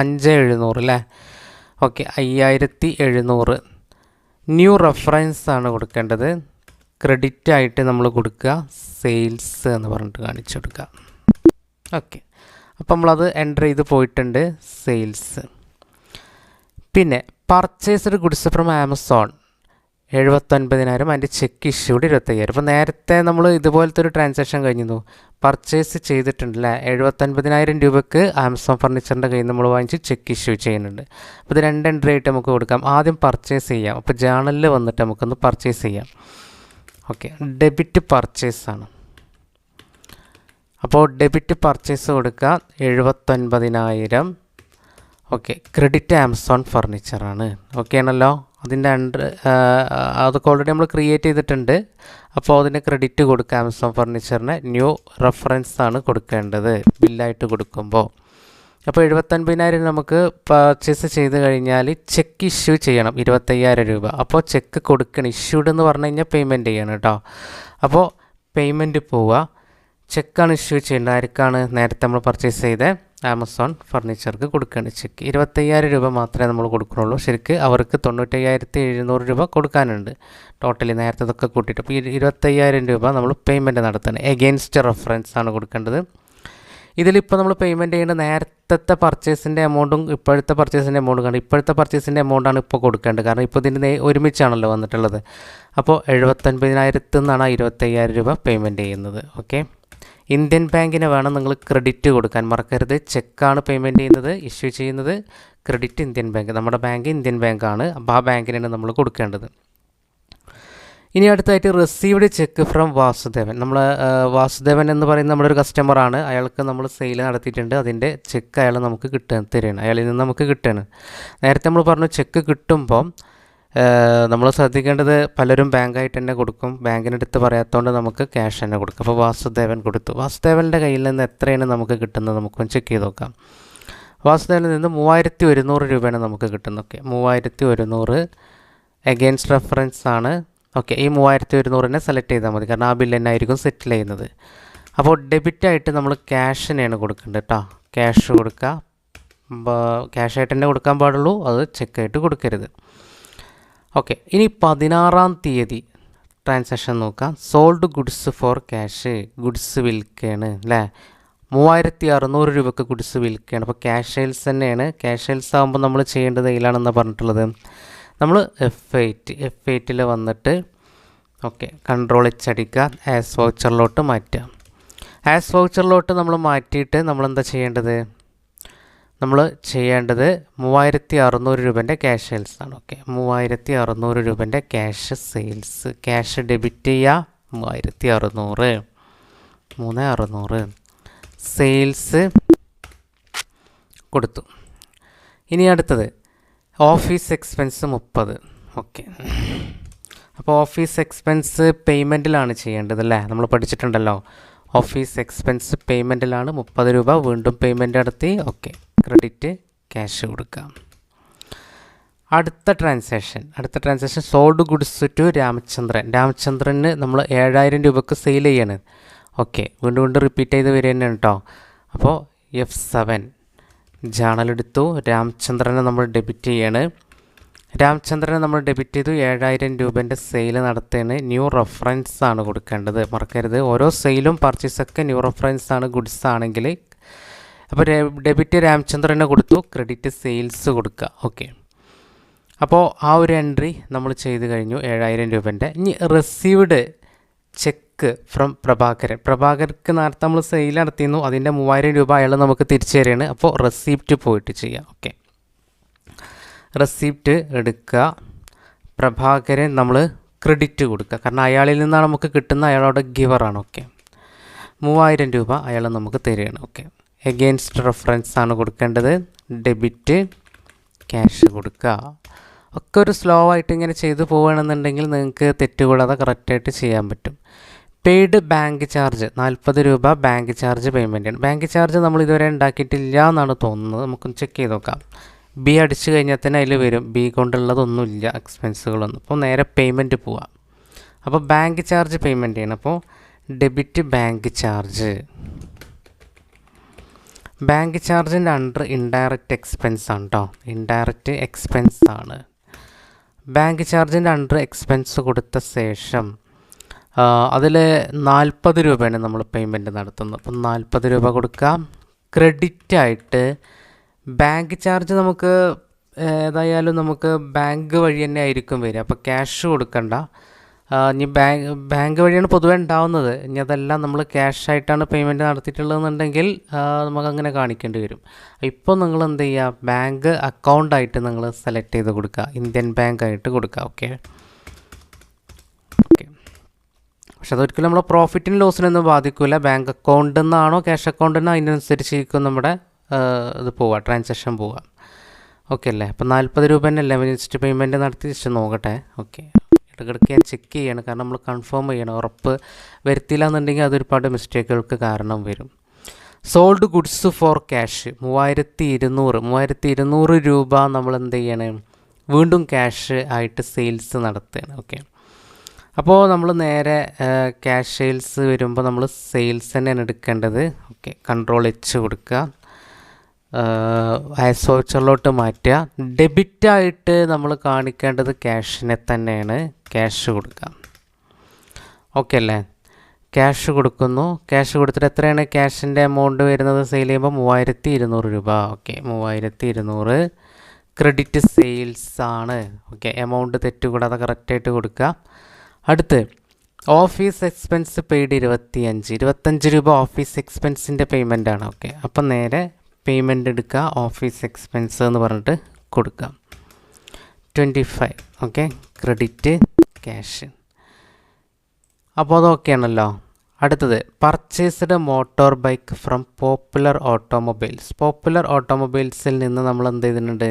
അഞ്ച് എഴുന്നൂറ് അല്ലേ? ഓക്കെ അയ്യായിരത്തി എഴുന്നൂറ് ന്യൂ റെഫറൻസ് ആണ് കൊടുക്കേണ്ടത്. ക്രെഡിറ്റ് ആയിട്ട് നമ്മൾ കൊടുക്കുക. സെയിൽസ് എന്ന് പറഞ്ഞിട്ട് കാണിച്ചു കൊടുക്കുക. ഓക്കെ അപ്പം നമ്മളത് എന്റർ ചെയ്ത് പോയിട്ടുണ്ട്. സെയിൽസ്. പിന്നെ പർച്ചേസ്ഡ് ഗുഡ്സ് ഫ്രം ആമസോൺ. എഴുപത്തൊൻപതിനായിരം അതിന്റെ ചെക്ക് ഇഷ്യൂഡ് ഇരുപത്തയ്യായിരം. അപ്പോൾ നേരത്തെ നമ്മൾ ഇതുപോലത്തെ ഒരു ട്രാൻസാക്ഷൻ കഴിഞ്ഞിരുന്നു. പർച്ചേസ് ചെയ്തിട്ടുണ്ട് അല്ലേ എഴുപത്തൊൻപതിനായിരം രൂപയ്ക്ക് ആമസോൺ ഫർണിച്ചറിന്റെ കയ്യിൽ നമ്മൾ വാങ്ങിച്ച് ചെക്ക് ഇഷ്യൂ ചെയ്യുന്നുണ്ട്. അപ്പോൾ ഇത് രണ്ട് എൻട്രി ആയിട്ട് നമുക്ക് കൊടുക്കാം. ആദ്യം പർച്ചേസ് ചെയ്യാം. അപ്പോൾ ജേണലിൽ വന്നിട്ട് നമുക്കൊന്ന് പർച്ചേസ് ചെയ്യാം. ഓക്കെ ഡെബിറ്റ് പർച്ചേസ് ആണ്. അപ്പോൾ ഡെബിറ്റ് പർച്ചേസ് കൊടുക്കുക. എഴുപത്തൊൻപതിനായിരം. ഓക്കെ ക്രെഡിറ്റ് ആമസോൺ ഫർണിച്ചറാണ് ഓക്കെ ആണല്ലോ? അതിന്റെ അണ്ടർ അതൊക്കെ ഓൾറെഡി നമ്മൾ ക്രിയേറ്റ് ചെയ്തിട്ടുണ്ട്. അപ്പോൾ അതിന് ക്രെഡിറ്റ് കൊടുക്കുക ആമസോൺ ഫർണിച്ചറിന് ന്യൂ റെഫറൻസ് ആണ് കൊടുക്കേണ്ടത്. ബില്ലായിട്ട് കൊടുക്കുമ്പോൾ അപ്പോൾ എഴുപത്തൊൻപതിനായിരം നമുക്ക് പർച്ചേസ് ചെയ്ത് കഴിഞ്ഞാൽ ചെക്ക് ഇഷ്യൂ ചെയ്യണം. ഇരുപത്തയ്യായിരം രൂപ. അപ്പോൾ ചെക്ക് കൊടുക്കണം. ഇഷ്യൂഡ് എന്ന് പറഞ്ഞു കഴിഞ്ഞാൽ പേയ്മെന്റ് ചെയ്യണം കേട്ടോ. അപ്പോൾ പേയ്മെന്റ് പോവുക. ചെക്കാണ് ഇഷ്യൂ ചെയ്യേണ്ടത്. ആർക്കാണ് നേരത്തെ നമ്മൾ പർച്ചേസ് ചെയ്ത? ആമസോൺ ഫർണിച്ചർക്ക് കൊടുക്കുകയാണ്. ചെക്ക് ഇരുപത്തയ്യായിരം രൂപ മാത്രമേ നമ്മൾ കൊടുക്കുന്നുള്ളൂ. ശരിക്ക് അവർക്ക് തൊണ്ണൂറ്റയ്യായിരത്തി എഴുന്നൂറ് രൂപ കൊടുക്കാനുണ്ട്. ടോട്ടലി നേരത്തെ ഇതൊക്കെ കൂട്ടിയിട്ട് അപ്പോൾ ഇരുപത്തയ്യായിരം രൂപ നമ്മൾ പേയ്മെന്റ് നടത്തണം. എഗെയിൻസ്റ്റ് റെഫറൻസ് ആണ് കൊടുക്കേണ്ടത്. ഇതിലിപ്പോൾ നമ്മൾ പേയ്മെന്റ് ചെയ്യേണ്ട നേരത്തെ പർച്ചേസിന്റെ എമൗണ്ടും ഇപ്പോഴത്തെ പർച്ചേസിന്റെ എമൗണ്ടും കണ്ട് ഇപ്പോഴത്തെ പർച്ചേസിന്റെ എമൗണ്ടാണ് ഇപ്പോൾ കൊടുക്കേണ്ടത്. കാരണം ഇപ്പോൾ ഇതിന്റെ ഒരുമിച്ചാണല്ലോ വന്നിട്ടുള്ളത്. അപ്പോൾ എഴുപത്തൊൻപതിനായിരത്തിൽ നിന്നാണ് ഇരുപത്തയ്യായിരം രൂപ പേയ്മെന്റ് ചെയ്യുന്നത്. ഓക്കെ ഇന്ത്യൻ ബാങ്കിന് വേണം നിങ്ങൾ ക്രെഡിറ്റ് കൊടുക്കാൻ. മറക്കരുത്. ചെക്കാണ് പേയ്മെന്റ് ചെയ്യുന്നത്. ഇഷ്യൂ ചെയ്യുന്നത് ക്രെഡിറ്റ് ഇന്ത്യൻ ബാങ്ക്. നമ്മുടെ ബാങ്ക് ഇന്ത്യൻ ബാങ്കാണ് അപ്പോൾ ആ ബാങ്കിനാണ് നമ്മൾ കൊടുക്കേണ്ടത്. ഇനി അടുത്തായിട്ട് റിസീവ്ഡ് ചെക്ക് ഫ്രം വാസുദേവൻ. നമ്മൾ വാസുദേവൻ എന്ന് പറയുന്ന നമ്മുടെ ഒരു കസ്റ്റമറാണ് അയാൾക്ക് നമ്മൾ സെയിൽ നടത്തിയിട്ടുണ്ട്. അതിന്റെ ചെക്ക് അയാൾ നമുക്ക് കിട്ടാൻ തരുകയാണ് അയാളിൽ നിന്ന് നമുക്ക് കിട്ടുകയാണ് നേരത്തെ നമ്മൾ പറഞ്ഞു ചെക്ക് കിട്ടുമ്പം നമ്മൾ ശ്രദ്ധിക്കേണ്ടത് പലരും ബാങ്കായിട്ട് തന്നെ കൊടുക്കും. ബാങ്കിനടുത്ത് പറയാത്തതുകൊണ്ട് നമുക്ക് ക്യാഷ് തന്നെ കൊടുക്കും. അപ്പോൾ വാസുദേവൻ കൊടുത്തു. വാസുദേവന്റെ കയ്യിൽ നിന്ന് എത്രയാണ് നമുക്ക് കിട്ടുന്നത്? നമുക്കൊന്ന് ചെക്ക് ചെയ്ത് നോക്കാം. വാസുദേവനിൽ നിന്ന് മൂവായിരത്തി ഒരുന്നൂറ് രൂപയാണ് നമുക്ക് കിട്ടുന്നത്. ഓക്കെ മൂവായിരത്തി ഒരുന്നൂറ് എഗെയിൻസ്റ്റ് റെഫറൻസ് ആണ്. ഓക്കെ ഈ മൂവായിരത്തി ഒരുന്നൂറിനെ സെലക്ട് ചെയ്താൽ മതി. കാരണം ആ ബില്ല് തന്നെ ആയിരിക്കും സെറ്റിൽ ചെയ്യുന്നത്. അപ്പോൾ ഡെബിറ്റായിട്ട് നമ്മൾ ക്യാഷിനെയാണ് കൊടുക്കേണ്ടത് കേട്ടോ. ക്യാഷ് കൊടുക്കുക. ക്യാഷായിട്ട് തന്നെ കൊടുക്കാൻ പാടുള്ളൂ. അത് ചെക്കായിട്ട് കൊടുക്കരുത്. ഓക്കെ ഇനി പതിനാറാം തീയതി ട്രാൻസാക്ഷൻ നോക്കാം. Sold goods for cash goods വിൽക്കുകയാണ് അല്ലേ മൂവായിരത്തി അറുന്നൂറ് രൂപയ്ക്ക് ഗുഡ്സ് വിൽക്കുകയാണ് അപ്പോൾ ക്യാഷ് സെയിൽസ് തന്നെയാണ്. ക്യാഷ് സെയിൽസ് ആകുമ്പോൾ നമ്മൾ ചെയ്യേണ്ടത് ഇതിലാണെന്ന് പറഞ്ഞിട്ടുള്ളത്. നമ്മൾ എഫ് എയ്റ്റ് എഫ് എയ്റ്റിൽ വന്നിട്ട് ഓക്കെ കൺട്രോൾ അടിക്കുക. ആസ് വൗച്ചറിലോട്ട് മാറ്റുക. ആസ് വൗച്ചറിലോട്ട് നമ്മൾ മാറ്റിയിട്ട് നമ്മൾ എന്താ ചെയ്യേണ്ടത്? നമ്മൾ ചെയ്യേണ്ടത് മൂവായിരത്തി അറുന്നൂറ് രൂപേന്റെ ക്യാഷ് സെയിൽസ് ആണ് ഓക്കെ മൂവായിരത്തി അറുന്നൂറ് രൂപേന്റെ ക്യാഷ് സെയിൽസ് ക്യാഷ് ഡെബിറ്റ് ചെയ്യുക മൂവായിരത്തി അറുന്നൂറ് മൂന്ന് അറുന്നൂറ്. സെയിൽസ് കൊടുത്തു. ഇനി അടുത്തത് ഓഫീസ് എക്സ്പെൻസ് മുപ്പത് ഓക്കെ അപ്പോൾ ഓഫീസ് എക്സ്പെൻസ് പേയ്മെന്റിലാണ് ചെയ്യേണ്ടത് അല്ലേ? നമ്മൾ പഠിച്ചിട്ടുണ്ടല്ലോ. ഓഫീസ് എക്സ്പെൻസ് പേയ്മെന്റിലാണ് മുപ്പത് രൂപ വീണ്ടും പേയ്മെന്റ് നടത്തി. ഓക്കെ. ക്രെഡിറ്റ് ക്യാഷ് കൊടുക്കാം. അടുത്ത ട്രാൻസാക്ഷൻ. അടുത്ത transaction sold goods to Ramachandran. രാമചന്ദ്രന് നമ്മൾ ഏഴായിരം രൂപക്ക് സെയിൽ ചെയ്യാണ്. ഓക്കെ. വീണ്ടും വീണ്ടും റിപ്പീറ്റ് ചെയ്ത് വരിക തന്നെയാണ് കേട്ടോ അപ്പോൾ എഫ് സെവൻ ജേണലെടുത്തു രാമചന്ദ്രനെ നമ്മൾ ഡെബിറ്റ് ചെയ്യാണ്. രാമചന്ദ്രനെ നമ്മൾ ഡെബിറ്റ് ചെയ്തു. ഏഴായിരം രൂപേന്റെ സെയിൽ നടത്തുകയാണ് ന്യൂ റെഫറൻസ് ആണ് കൊടുക്കേണ്ടത്. മറക്കരുത്. ഓരോ സെയിലും പർച്ചേസൊക്കെ ന്യൂ റെഫറൻസ് ആണ് ഗുഡ്സ് ആണെങ്കിൽ. അപ്പോൾ ഡെബിറ്റ് രാമചന്ദ്രനെ കൊടുത്തു. ക്രെഡിറ്റ് സെയിൽസ് കൊടുക്കുക. ഓക്കെ അപ്പോൾ ആ ഒരു എൻട്രി നമ്മൾ ചെയ്ത് കഴിഞ്ഞു. ഏഴായിരം രൂപേന്റെ. ഇനി റിസീവ്ഡ് ചെക്ക് ഫ്രം പ്രഭാകരൻ. പ്രഭാകർക്ക് നേരത്തെ നമ്മൾ സെയിൽ നടത്തിയിരുന്നു. അതിന്റെ മൂവായിരം രൂപ അയാൾ നമുക്ക് തിരിച്ചു തരികയാണ്. അപ്പോൾ റെസീപ്റ്റ് പോയിട്ട് ചെയ്യാം. ഓക്കെ റെസീപ്റ്റ് എടുക്കുക പ്രഭാകരൻ നമ്മൾ ക്രെഡിറ്റ് കൊടുക്കുക കാരണം അയാളിൽ നിന്നാണ് നമുക്ക് കിട്ടുന്ന അയാളുടെ ഗിവറാണ് ഓക്കെ മൂവായിരം രൂപ അയാൾ നമുക്ക് തരികയാണ്. ഓക്കെ എഗെയിൻസ്റ്റ് റെഫറൻസ് ആണ് കൊടുക്കേണ്ടത്. ഡെബിറ്റ് ക്യാഷ് കൊടുക്കുക ഒക്കെ ഒരു സ്ലോ ആയിട്ട് ഇങ്ങനെ ചെയ്തു പോവുകയാണെന്നുണ്ടെങ്കിൽ നിങ്ങൾക്ക് തെറ്റുകൂടാതെ കറക്റ്റായിട്ട് ചെയ്യാൻ പറ്റും. പെയ്ഡ് ബാങ്ക് ചാർജ് നാൽപ്പത് രൂപ ബാങ്ക് ചാർജ് പേയ്മെന്റ് ആണ്. ബാങ്ക് ചാർജ് നമ്മൾ ഇതുവരെ ഉണ്ടാക്കിയിട്ടില്ല എന്നാണ് തോന്നുന്നത്. നമുക്കൊന്ന് ചെക്ക് ചെയ്ത് നോക്കാം. ബി അടിച്ചു കഴിഞ്ഞാൽ തന്നെ അതിൽ വരും. ബി കൊണ്ടുള്ളതൊന്നുമില്ല എക്സ്പെൻസുകളൊന്നും അപ്പോൾ നേരെ പേയ്മെന്റ് പോവാം. അപ്പോൾ ബാങ്ക് ചാർജ് പേയ്മെന്റ് ചെയ്യണം. അപ്പോൾ ഡെബിറ്റ് ബാങ്ക് ചാർജ് ബാങ്ക് ചാർജിന്റെ അണ്ടർ ഇൻഡയറക്റ്റ് എക്സ്പെൻസ് ആണ് കേട്ടോ ഇൻഡയറക്റ്റ് എക്സ്പെൻസ് ആണ്. ബാങ്ക് ചാർജിന്റെ അണ്ടർ എക്സ്പെൻസ് കൊടുത്ത ശേഷം അതിൽ നാൽപ്പത് രൂപയാണ് നമ്മൾ പേയ്മെന്റ് നടത്തുന്നത്. അപ്പം നാൽപ്പത് രൂപ കൊടുക്കാം. ക്രെഡിറ്റ് ആയിട്ട് ബാങ്ക് ചാർജ് നമുക്ക് ഏതായാലും നമുക്ക് ബാങ്ക് വഴി തന്നെ ആയിരിക്കും വരിക. അപ്പോൾ ക്യാഷ് കൊടുക്കണ്ട. ഇനി ബാങ്ക് ബാങ്ക് വഴിയാണ് പൊതുവേ ഉണ്ടാവുന്നത്. ഇനി അതെല്ലാം നമ്മൾ ക്യാഷ് ആയിട്ടാണ് പേയ്മെന്റ് നടത്തിയിട്ടുള്ളതെന്നുണ്ടെങ്കിൽ നമുക്കങ്ങനെ കാണിക്കേണ്ടി വരും. ഇപ്പോൾ നിങ്ങൾ എന്ത് ചെയ്യുക ബാങ്ക് അക്കൗണ്ടായിട്ട് നിങ്ങൾ സെലക്ട് ചെയ്ത് കൊടുക്കുക. ഇന്ത്യൻ ബാങ്ക് ആയിട്ട് കൊടുക്കുക. ഓക്കെ? ഓക്കെ. പക്ഷെ അതൊരിക്കലും നമ്മളെ പ്രോഫിറ്റിനും ലോസിനൊന്നും ബാധിക്കില്ല ബാങ്ക് അക്കൗണ്ടിൽ നിന്നാണോ ക്യാഷ് അക്കൗണ്ടിൽ നിന്നോ അതിനനുസരിച്ചിരിക്കും നമ്മുടെ ഇത് പോവുക ട്രാൻസാക്ഷൻ പോവുക ഓക്കെ അല്ലേ? അപ്പോൾ നാൽപ്പത് രൂപ തന്നെ അല്ലേ? ജസ്റ്റ് പേയ്മെന്റ് നടത്തി ജസ്റ്റ് നോക്കട്ടെ. ഓക്കെ ഇടയ്ക്കിടയ്ക്ക് ഞാൻ ചെക്ക് ചെയ്യണം. കാരണം നമ്മൾ കൺഫേം ചെയ്യണം. ഉറപ്പ് വരുത്തില്ല എന്നുണ്ടെങ്കിൽ അതൊരുപാട് മിസ്റ്റേക്കുകൾക്ക് കാരണം വരും. സോൾഡ് ഗുഡ്സ് ഫോർ ക്യാഷ് മൂവായിരത്തി ഇരുന്നൂറ് മൂവായിരത്തി ഇരുന്നൂറ് രൂപ നമ്മൾ എന്ത് ചെയ്യണം? വീണ്ടും ക്യാഷ് ആയിട്ട് സെയിൽസ് നടത്തുകയാണ്. ഓക്കെ അപ്പോൾ നമ്മൾ നേരെ ക്യാഷ് സെയിൽസ് വരുമ്പോൾ നമ്മൾ സെയിൽസ് തന്നെയാണ് എടുക്കേണ്ടത്. ഓക്കെ കൺട്രോൾ എച്ച് കൊടുക്കുക. ആസോച്ചറിലോട്ട് മാറ്റുക. ഡെബിറ്റായിട്ട് നമ്മൾ കാണിക്കേണ്ടത് ക്യാഷിനെ തന്നെയാണ്. ക്യാഷ് കൊടുക്കുക. ഓക്കെ അല്ലേ? ക്യാഷ് കൊടുക്കുന്നു. ക്യാഷ് കൊടുത്തിട്ട് എത്രയാണ്? ക്യാഷിന്റെ എമൗണ്ട് വരുന്നത് സെയിൽ ചെയ്യുമ്പോൾ മൂവായിരത്തി ഇരുന്നൂറ് രൂപ. ഓക്കെ മൂവായിരത്തി ഇരുന്നൂറ് ക്രെഡിറ്റ് സെയിൽസ് ആണ് ഓക്കെ എമൗണ്ട് തെറ്റുകൂടാതെ കറക്റ്റായിട്ട് കൊടുക്കുക. അടുത്ത് ഓഫീസ് എക്സ്പെൻസ് പെയ്ഡ് ഇരുപത്തിയഞ്ച്. ഇരുപത്തഞ്ച് രൂപ ഓഫീസ് എക്സ്പെൻസിന്റെ പേയ്മെന്റ് ആണ്. ഓക്കെ അപ്പം നേരെ പേയ്മെന്റ് എടുക്കുക ഓഫീസ് എക്സ്പെൻസ് എന്ന് പറഞ്ഞിട്ട് കൊടുക്കുക. Twenty five okay credit cash അപ്പോൾ അതൊക്കെയാണല്ലോ അടുത്തത് purchased motor bike from Popular Automobiles Popular ഓട്ടോമൊബൈൽസിൽ നിന്ന് നമ്മൾ എന്ത് ചെയ്തിട്ടുണ്ട്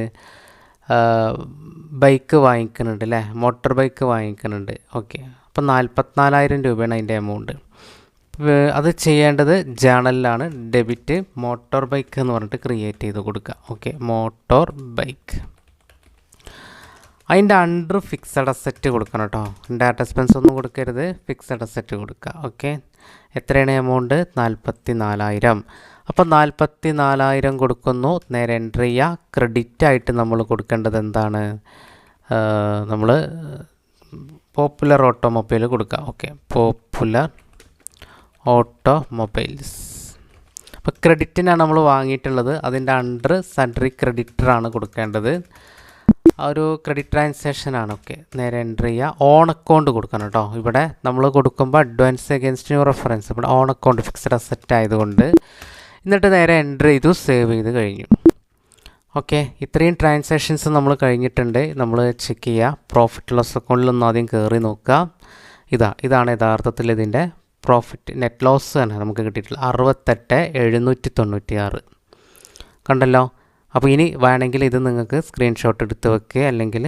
ബൈക്ക് വാങ്ങിക്കുന്നുണ്ട് അല്ലേ? Motor bike വാങ്ങിക്കുന്നുണ്ട്. ഓക്കെ അപ്പോൾ നാൽപ്പത്തിനാലായിരം രൂപയാണ് അതിന്റെ എമൗണ്ട് അത് ചെയ്യേണ്ടത് ജേണലിലാണ്. ഡെബിറ്റ് മോട്ടോർ ബൈക്ക് എന്ന് പറഞ്ഞിട്ട് ക്രിയേറ്റ് ചെയ്ത് കൊടുക്കുക. Okay motor bike. അതിന്റെ അണ്ടർ ഫിക്സഡ് അസെറ്റ് കൊടുക്കണം കേട്ടോ. ഡാറ്റ എക്സ്പെൻസ് ഒന്നും കൊടുക്കരുത്. ഫിക്സഡ് അസെറ്റ് കൊടുക്കുക. ഓക്കെ എത്രയാണ് എമൗണ്ട് നാൽപ്പത്തി നാലായിരം അപ്പോൾ നാൽപ്പത്തി നാലായിരം കൊടുക്കുന്നു. നേരെ എൻട്രി ചെയ്യുക. ക്രെഡിറ്റ് ആയിട്ട് നമ്മൾ കൊടുക്കേണ്ടത് എന്താണ്? നമ്മൾ പോപ്പുലർ ഓട്ടോമൊബൈൽ കൊടുക്കുക. ഓക്കെ പോപ്പുലർ ഓട്ടോമൊബൈൽസ്. അപ്പോൾ ക്രെഡിറ്റിനാണ് നമ്മൾ വാങ്ങിയിട്ടുള്ളത്. അതിന്റെ അണ്ടർ സെൻട്രി ക്രെഡിറ്ററാണ് കൊടുക്കേണ്ടത്. ആ ഒരു ക്രെഡിറ്റ് ട്രാൻസാക്ഷനാണ് ഓക്കെ. നേരെ എന്റർ ചെയ്യുക. ഓൺ അക്കൗണ്ട് കൊടുക്കണം കേട്ടോ. ഇവിടെ നമ്മൾ കൊടുക്കുമ്പോൾ അഡ്വാൻസ് അഗേൻസ്റ്റ് ന്യൂ റെഫറൻസ്. ഇവിടെ ഓൺ അക്കൗണ്ട് ഫിക്സഡ് അസറ്റ് ആയതുകൊണ്ട് എന്നിട്ട് നേരെ എന്റർ ചെയ്തു സേവ് ചെയ്ത് കഴിഞ്ഞു. ഓക്കെ. ഇത്രയും ട്രാൻസാക്ഷൻസ് നമ്മൾ കഴിഞ്ഞിട്ടുണ്ട്. നമ്മൾ ചെക്ക് ചെയ്യുക. പ്രോഫിറ്റ് ലോസ് അക്കൗണ്ടിലൊന്നും ആദ്യം കയറി നോക്കുക. ഇതാ ഇതാണ് യഥാർത്ഥത്തിൽ ഇതിന്റെ പ്രോഫിറ്റ് നെറ്റ് ലോസ് തന്നെ നമുക്ക് കിട്ടിയിട്ടുള്ളത്. അറുപത്തെട്ട് എഴുന്നൂറ്റി തൊണ്ണൂറ്റി ആറ് കണ്ടല്ലോ? അപ്പോൾ ഇനി വേണമെങ്കിൽ ഇത് നിങ്ങൾക്ക് സ്ക്രീൻഷോട്ട് എടുത്ത് വെക്കുക അല്ലെങ്കിൽ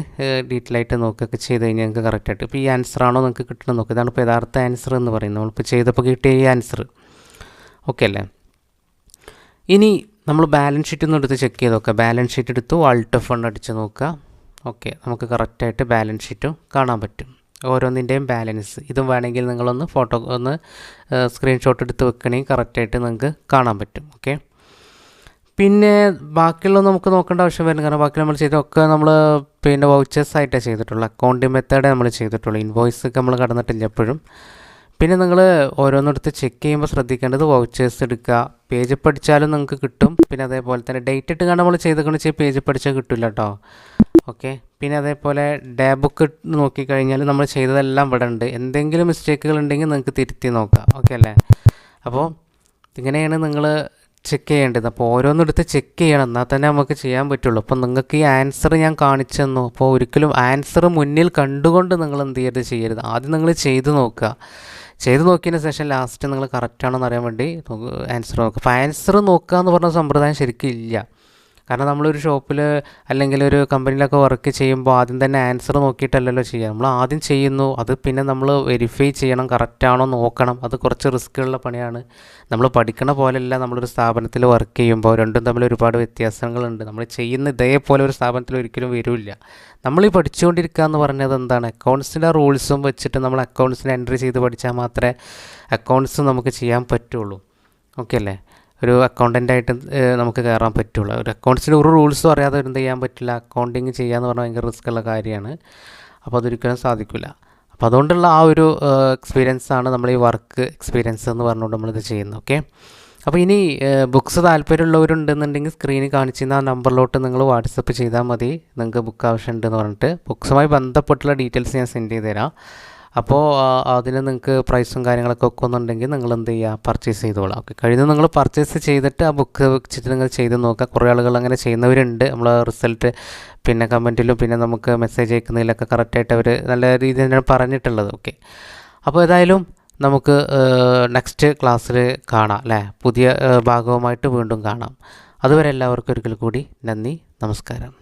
ഡീറ്റെയിൽ ആയിട്ട് നോക്കുകയൊക്കെ ചെയ്ത് കഴിഞ്ഞാൽ നിങ്ങൾക്ക് കറക്റ്റായിട്ട് ഇപ്പോൾ ഈ ആൻസർ ആണോ നിങ്ങൾക്ക് കിട്ടണം നോക്കുക ഇതാണ് ഇപ്പോൾ യഥാർത്ഥ ആൻസർ എന്ന് പറയുന്നത്. നമ്മളിപ്പോൾ ചെയ്തപ്പോൾ കിട്ടിയ ഈ ആൻസർ ഓക്കെ അല്ലേ? ഇനി നമ്മൾ ബാലൻസ് ഷീറ്റ് ഒന്ന് എടുത്ത് ചെക്ക് ചെയ്ത് നോക്കുക. ബാലൻസ് ഷീറ്റ് എടുത്തു ആൾട്ട് ഫണ്ട് അടിച്ച് നോക്കുക. ഓക്കെ നമുക്ക് കറക്റ്റായിട്ട് ബാലൻസ് ഷീറ്റും കാണാൻ പറ്റും. ഓരോന്നിന്റെയും ബാലൻസ്. ഇതും വേണമെങ്കിൽ നിങ്ങളൊന്ന് ഫോട്ടോ ഒന്ന് സ്ക്രീൻഷോട്ട് എടുത്ത് വെക്കണമെങ്കിൽ കറക്റ്റായിട്ട് നിങ്ങൾക്ക് കാണാൻ പറ്റും. ഓക്കെ പിന്നെ ബാക്കിയുള്ള നമുക്ക് നോക്കേണ്ട ആവശ്യം വരുന്നത് കാരണം ബാക്കി നമ്മൾ ചെയ്തൊക്കെ നമ്മൾ പിന്നെ വൗച്ചേഴ്സ് ആയിട്ടേ ചെയ്തിട്ടുള്ളൂ. അക്കൗണ്ടിങ് മെത്തേഡേ നമ്മൾ ചെയ്തിട്ടുള്ളൂ. ഇൻവോയ്സ് ഒക്കെ നമ്മൾ കടന്നിട്ടില്ല എപ്പോഴും. പിന്നെ നിങ്ങൾ ഓരോന്നെടുത്ത് ചെക്ക് ചെയ്യുമ്പോൾ ശ്രദ്ധിക്കേണ്ടത് വൗച്ചേഴ്സ് എടുക്കുക. പേജ് പഠിച്ചാലും നിങ്ങൾക്ക് കിട്ടും. പിന്നെ അതേപോലെ തന്നെ ഡേറ്റ് ഇട്ട് നമ്മൾ ചെയ്തേക്കണെന്ന് വെച്ചാൽ പേജ് പഠിച്ചാൽ കിട്ടില്ല കേട്ടോ ഓക്കെ. പിന്നെ അതേപോലെ ഡേ ബുക്ക് നോക്കിക്കഴിഞ്ഞാൽ നമ്മൾ ചെയ്തതെല്ലാം ഇവിടെ ഉണ്ട് എന്തെങ്കിലും മിസ്റ്റേക്കുകൾ ഉണ്ടെങ്കിൽ നിങ്ങൾക്ക് തിരുത്തി നോക്കാം. ഓക്കെ അല്ലേ? അപ്പോൾ ഇങ്ങനെയാണ് നിങ്ങൾ ചെക്ക് ചെയ്യേണ്ടത്. അപ്പോൾ ഓരോന്നെടുത്ത് ചെക്ക് ചെയ്യണം. എന്നാൽ തന്നെ നമുക്ക് ചെയ്യാൻ പറ്റുള്ളൂ. അപ്പോൾ നിങ്ങൾക്ക് ഈ ആൻസർ ഞാൻ കാണിച്ചു തന്നു. അപ്പോൾ ഒരിക്കലും ആൻസർ മുന്നിൽ കണ്ടുകൊണ്ട് നിങ്ങൾ എന്ത് ചെയ്യരുത് ചെയ്യരുത്. ആദ്യം നിങ്ങൾ ചെയ്ത് നോക്കുക. ചെയ്ത് നോക്കിയതിന് ശേഷം ലാസ്റ്റ് നിങ്ങൾ കറക്റ്റാണെന്ന് അറിയാൻ വേണ്ടി ആൻസർ നോക്കുക അപ്പോൾ ആൻസർ നോക്കുക എന്ന് പറഞ്ഞ സമ്പ്രദായം ശരിക്കും ഇല്ല കാരണം നമ്മളൊരു ഷോപ്പിൽ അല്ലെങ്കിൽ ഒരു കമ്പനിയിലൊക്കെ വർക്ക് ചെയ്യുമ്പോൾ ആദ്യം തന്നെ ആൻസർ നോക്കിയിട്ടല്ലല്ലോ ചെയ്യുക. നമ്മൾ ആദ്യം ചെയ്യുന്നു അത് പിന്നെ നമ്മൾ വെരിഫൈ ചെയ്യണം കറക്റ്റാണോ നോക്കണം. അത് കുറച്ച് റിസ്ക്കുള്ള പണിയാണ്. നമ്മൾ പഠിക്കണ പോലെയല്ല നമ്മളൊരു സ്ഥാപനത്തിൽ വർക്ക് ചെയ്യുമ്പോൾ രണ്ടും തമ്മിൽ ഒരുപാട് വ്യത്യാസങ്ങളുണ്ട്. നമ്മൾ ചെയ്യുന്ന ഇതേപോലെ ഒരു സ്ഥാപനത്തിൽ ഒരിക്കലും വരില്ല. നമ്മൾ ഈ പഠിച്ചുകൊണ്ടിരിക്കുക എന്ന് പറഞ്ഞത് എന്താണ്? അക്കൗണ്ട്സിന്റെ റൂൾസും വെച്ചിട്ട് നമ്മൾ അക്കൗണ്ട്സിന് എൻട്രി ചെയ്ത് പഠിച്ചാൽ മാത്രമേ അക്കൗണ്ട്സ് നമുക്ക് ചെയ്യാൻ പറ്റുള്ളൂ. ഓക്കെ അല്ലേ? ഒരു അക്കൗണ്ടന്റായിട്ട് നമുക്ക് കയറാൻ പറ്റുള്ളൂ. ഒരു അക്കൗണ്ട്സിന്റെ ഒരു റൂൾസും അറിയാതെ എന്ത് ചെയ്യാൻ പറ്റില്ല. അക്കൗണ്ടിങ് ചെയ്യാന്ന് പറഞ്ഞാൽ ഭയങ്കര റിസ്ക് ഉള്ള കാര്യമാണ്. അപ്പോൾ അതൊരിക്കലും സാധിക്കില്ല അപ്പോൾ അതുകൊണ്ടുള്ള ആ ഒരു എക്സ്പീരിയൻസ് ആണ് നമ്മൾ ഈ വർക്ക് എക്സ്പീരിയൻസ് എന്ന് പറഞ്ഞുകൊണ്ട് നമ്മളിത് ചെയ്യുന്നത്. ഓക്കെ? അപ്പോൾ ഇനി ബുക്ക്സ് താല്പര്യമുള്ളവരുണ്ടെന്നുണ്ടെങ്കിൽ സ്ക്രീനിൽ കാണിച്ചിരുന്ന ആ നമ്പറിലോട്ട് നിങ്ങൾ വാട്സപ്പ് ചെയ്താൽ മതി. നിങ്ങൾക്ക് ബുക്ക് ആവശ്യമുണ്ടെന്ന് പറഞ്ഞിട്ട്. ബുക്സുമായി ബന്ധപ്പെട്ടുള്ള ഡീറ്റെയിൽസ് ഞാൻ സെൻഡ് ചെയ്ത് തരാം അപ്പോൾ അതിന് നിങ്ങൾക്ക് പ്രൈസും കാര്യങ്ങളൊക്കെ ഒക്കുന്നുണ്ടെങ്കിൽ നിങ്ങൾ എന്ത് ചെയ്യുക പർച്ചേസ് ചെയ്തോളാം. ഓക്കെ കഴിഞ്ഞ നിങ്ങൾ പർച്ചേസ് ചെയ്തിട്ട് ആ ബുക്ക് വെച്ചിട്ട് നിങ്ങൾ ചെയ്ത് നോക്കുക. കുറേ ആളുകൾ അങ്ങനെ ചെയ്യുന്നവരുണ്ട്. നമ്മൾ റിസൾട്ട് പിന്നെ കമന്റിലും പിന്നെ നമുക്ക് മെസ്സേജ് അയക്കുന്നതിലൊക്കെ കറക്റ്റായിട്ട് അവർ നല്ല രീതിയിൽ തന്നെയാണ് പറഞ്ഞിട്ടുള്ളത്. ഓക്കെ അപ്പോൾ ഏതായാലും നമുക്ക് നെക്സ്റ്റ് ക്ലാസ്സിൽ കാണാം അല്ലേ? പുതിയ ഭാഗവുമായിട്ട് വീണ്ടും കാണാം. അതുവരെ എല്ലാവർക്കും ഒരിക്കൽ കൂടി നന്ദി നമസ്കാരം.